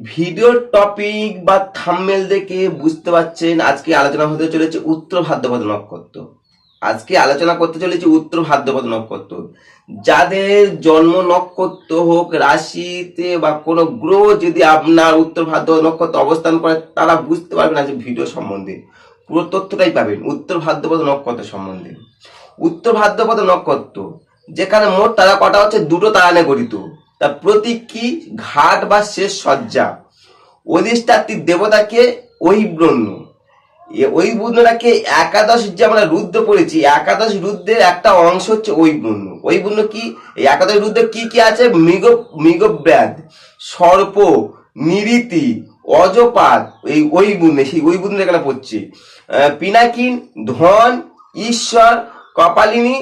ভিডিওর টপিক বা থাম্বনেল দেখে বুঝতে পারছেন? আজকে আলোচনা হতে চলেছে উত্তর ভাদ্রপদ নক্ষত্র। আজকে আলোচনা করতে চলেছে উত্তর ভাদ্রপদ নক্ষত্র। যাদের জন্ম নক্ষত্র হোক, রাশিতে বা কোনো গ্রহ যদি আপনার উত্তর ভাদ্রপদ নক্ষত্র অবস্থান করে, তারা বুঝতে পারবেন আজকে ভিডিও সম্বন্ধে। পুরো তথ্যটাই পাবেন উত্তর ভাদ্রপদ নক্ষত্র সম্বন্ধে। উত্তর ভাদ্রপদ নক্ষত্র, যেখানে মোট তারা কটা হচ্ছে? দুটো তারানে গঠিত। তার প্রতীক কি ঘাট বা শেষ সজ্জা অধিষ্ঠাত্রীর দেবতাকে ওই ব্রহ্ম। ওই ব্রহ্মটাকে একাদশ যে আমরা রুদ্র পড়েছি, একাদশ রুদ্রের একটা অংশ হচ্ছে ওই ব্রহ্ম। ওই ব্রহ্ম কি? একাদশ রুদ্রে কি কি আছে? মৃগ, মৃগব্যাধ, সর্প, নিরীতি, অজপাত, এই ওই বুনে সেই ওই বুনে এখানে পড়ছে। পিনাকিন ধন, ঈশ্বর, কপালিনী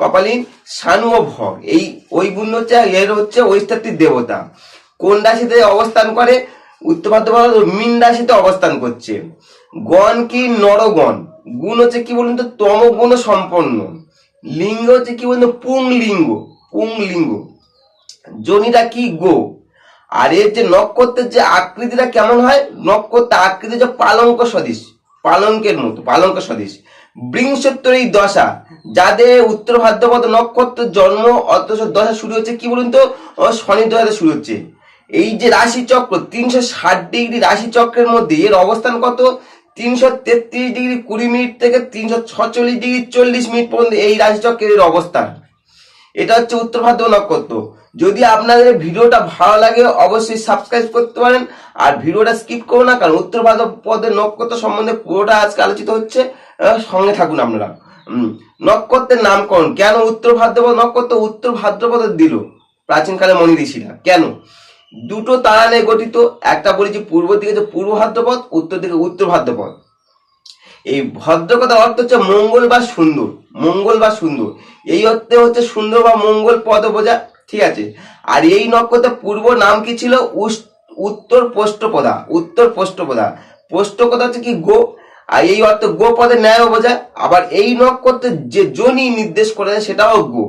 কপালিন শানু ও ভগ। এই ওই বুন হচ্ছে এর হচ্ছে ঐস্তাত্বিক দেবতা। কোন রাশিতে অবস্থান করে? উত্তর ভাদ্রপদ মিন রাশিতে অবস্থান করছে। গণ কি নরগণ? গুণ হচ্ছে কি বলুন তো? তম গুণ সম্পন্ন। লিঙ্গ হচ্ছে কি বলুন পুংলিঙ্গ পুংলিঙ্গ। জনিটা কি গো? আর এর যে নক্ষত্রের যে আকৃতিটা কেমন হয়? নক্ষত্রের আকৃতি যে পালঙ্ক সদৃশ, পালঙ্কের মতো, পালঙ্ক সদৃশ। বৃংশত্তর এই দশা, যাদের উত্তর ভাদ্রপদ নক্ষত্র জন্ম অথচ দশা শুরু হচ্ছে কি বলুন তো? শনি দশাতে শুরু হচ্ছে। এই যে রাশি চক্র তিনশো ষাট ডিগ্রি রাশি চক্রের মধ্যে এর অবস্থান কত? তিনশো তেত্রিশ ডিগ্রি কুড়ি মিনিট থেকে তিনশো ছচল্লিশ ডিগ্রি চল্লিশ মিনিট পর্যন্ত এই রাশি চক্রের এর অবস্থান। এটা হচ্ছে উত্তর ভাদ্র নক্ষত্র। যদি আপনাদের ভিডিওটা ভালো লাগে, অবশ্যই সাবস্ক্রাইব করতে পারেন। আর ভিডিওটা স্কিপ করো না, কারণ উত্তর ভাদ্র পদের নক্ষত্র সম্বন্ধে পুরোটা আজকে আলোচিত হচ্ছে। সঙ্গে থাকুন আপনারা। নক্ষত্রের নামকরণ। কেন উত্তর ভাদ্রপদ নক্ষত্র উত্তর ভাদ্রপদ দিল? প্রাচীনকালে মনি ঋষিরা। কেন? দুটো তারা নিয়ে গঠিত। একটা বলেছি পূর্ব দিকে যে পূর্ব ভাদ্রপদ, উত্তর দিকে উত্তর ভাদ্রপদ। এই ভদ্রকতার অর্থ হচ্ছে মঙ্গল বা সুন্দর, মঙ্গল বা সুন্দর। এই অর্থে হচ্ছে সুন্দর বা মঙ্গল পদ বোঝা, ঠিক আছে? আর এই নক্ষত্রের পূর্ব নাম কি ছিল? উত্তর পোষ্টপদা উত্তর পোষ্টপদা। পোষ্টপদা হচ্ছে কি গো? আর এই অর্থ গো পদে ন্যায় বোঝায় আবার এই নক্ষত্রের যে জনি নির্দেশ করেছে সেটাও গো।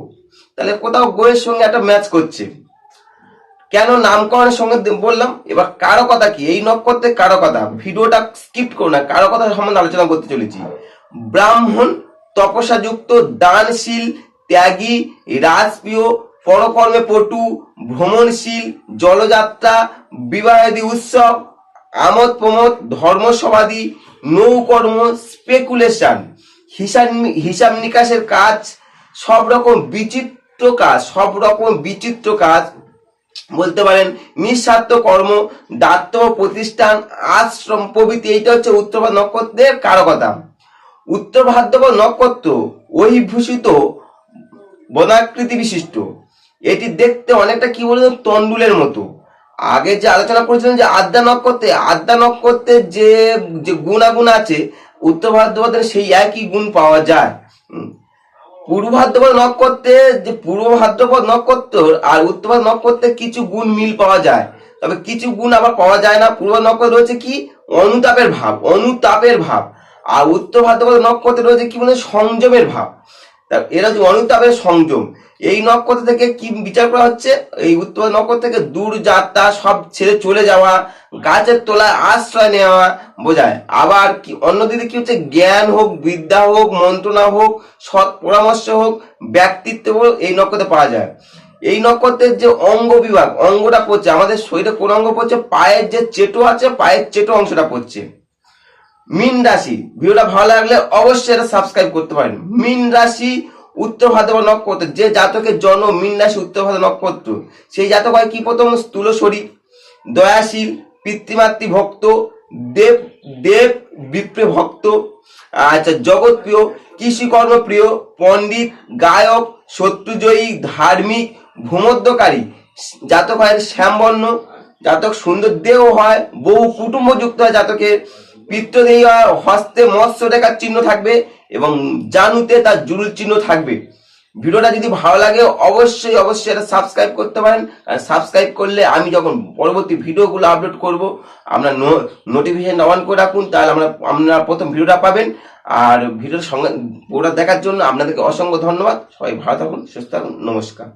তাহলে কোথাও গোয়ের সঙ্গে একটা ম্যাচ করছে। কেন নামকরণের সঙ্গে বললাম, এবার কারও কথা কি? এই নক্ষত্রের কারও কথা? ভিডিওটা স্কিপ করো না, কারও কথা সম্বন্ধে আলোচনা করতে চলেছি। ব্রাহ্মণ, তপস্যাযুক্ত, দানশীল, ত্যাগী, রাজপ্রিয়, পরকর্মে পটু, ভ্রমণশীল, জলযাত্রা, বিবাহাদি উৎসব, আমোদ প্রমোদ, ধর্মসমাধি, নৌকর্ম স্পেকুলেশন হিসাব হিসাব নিকাশের কাজ সব রকম বিচিত্র কাজ সব রকম বিচিত্র কাজ বলতে পারেন, নিঃস্বার্থ কর্ম দাত্ত প্রতিষ্ঠান, আশ্রম, প্রভৃতি, এইটা হচ্ছে উত্তর ভাদ্র নক্ষত্রের কারকতা। উত্তর ভাদ্রপদ নক্ষত্র ওহিভূষিত বনাকৃতি বিশিষ্ট। এটি দেখতে অনেকটা কি বলতো তন্ডুলের মতো। আগে যে আলোচনা করেছিলাম যে আদ্যা নক্ষত্রে, আদ্যা নক্ষত্রের যে যে গুণাগুণ আছে, উত্তর ভাদ্রপদের সেই একই গুণ পাওয়া যায়। পূর্ব ভাদ্রপদ নক্ষত্রে যে পূর্ব ভাদ্রপদ নক্ষত্র আর উত্তর নক্ষত্রে কিছু গুণ মিল পাওয়া যায়। তবে কিছু গুণ আবার পাওয়া যায় না। পূর্ব নক্ষত্র রয়েছে কি? অনুতাপের ভাব অনুতাপের ভাব। আর উত্তর ভাদ্রপদ নক্ষত্রে রয়েছে কি বলে সংযমের ভাব। এরা হচ্ছে অনুতাপের সংযম এই নক্ষত্র থেকে কি বিচার করা হচ্ছে? এই উত্তর নক্ষত্র থেকে দূর যাত্রা, সব ছেড়ে চলে যাওয়া, গাছের তলায় আশ্রয় নেওয়া বোঝায়। আবার কি, অন্যদিকে কি হচ্ছে? জ্ঞান হোক, বিদ্যা হোক, মন্ত্রণা হোক, সৎ পরামর্শ হোক, ব্যক্তিত্ব হোক, এই নক্ষত্রে পাওয়া যায়। এই নক্ষত্রের যে অঙ্গ বিভাগ, অঙ্গটা পড়ছে, আমাদের শরীরে কোন অঙ্গ পড়ছে? পায়ের যে চেটো আছে, পায়ের চেটো অংশটা পড়ছে। মিন রাশি, ভিডিওটা ভালো লাগলে অবশ্যই এটা সাবস্ক্রাইব করতে পারেন। মিন রাশি উত্তর ভাদ্রপদ নক্ষত্র, যে জাতকের জন্ম মিন রাশি উত্তর ভাদ্র নক্ষত্র, সেই জাতক হয় কি প্রথম? স্থূল শরীর, দয়াশীল, পিতৃমাতৃ ভক্ত, দেব দেব বিপ্রে ভক্ত আচ্ছা জগৎপ্রিয় কৃষিকর্ম প্রিয়, পণ্ডিত, গায়ক, শত্রুজয়ী, ধার্মিক, ভূমধ্যকারী, জাতক হয় শ্যামবর্ণ, জাতক সুন্দর দেহ হয়, বহু কুটুম্ব যুক্ত হয় জাতকের পিত্তদেহী হস্তে মৎস্য রেখার চিহ্ন থাকবে এবং জানুতে তার জুরুল চিহ্ন থাকবে। ভিডিওটা যদি ভালো লাগে, অবশ্যই অবশ্যই এটা সাবস্ক্রাইব করতে পারেন। সাবস্ক্রাইব করলে আমি যখন পরবর্তী ভিডিওগুলো আপলোড করব আপনার নোটিফিকেশন অন করে রাখুন, তাহলে আমরা আপনারা প্রথম ভিডিওটা পাবেন। আর ভিডিওর সঙ্গে, পুরোটা দেখার জন্য আপনাদেরকে অসংখ্য ধন্যবাদ। সবাই ভালো থাকুন, সুস্থ থাকুন, নমস্কার।